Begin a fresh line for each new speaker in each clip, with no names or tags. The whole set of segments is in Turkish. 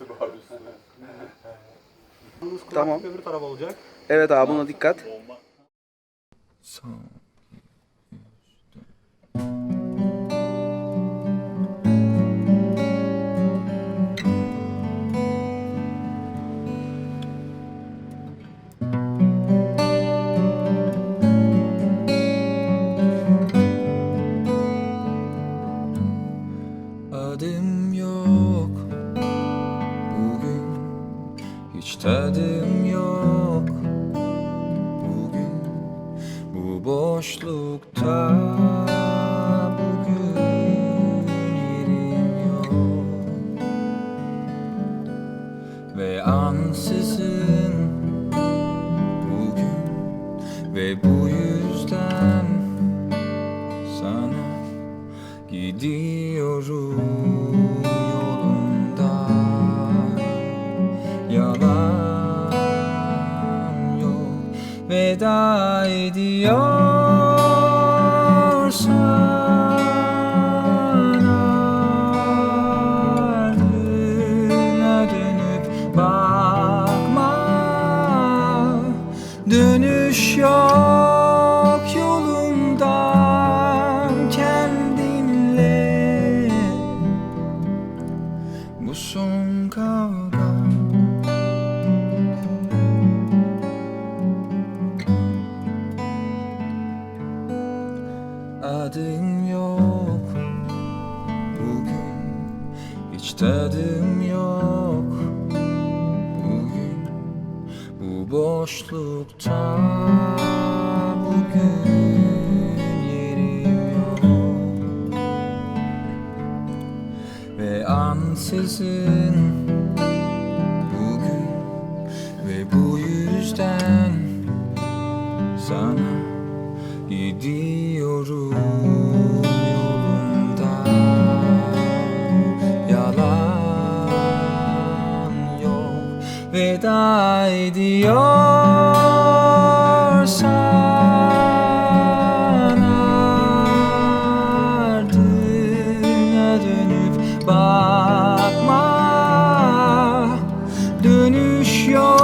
Tamam.
Öbür taraf olacak.
Evet abi buna dikkat.
Adım Hiç tadım yok bugün. Bu boşlukta bugün yerim yok. Ve ansızın bugün. Ve bu yüzden sana Gidiyorum Veda ediyorsan Ardına dönüp bakma. Dönüş yok yolundan kendinle. Bu son kavga Adım yok. Bugün Hiç tadım yok. Bugün Bu boşlukta bugün yerim yok. Ve ansızın gidiyorum yolunda. Yalan yok veda ediyorsan ardına dönüp bakma. Dönüş yok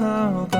son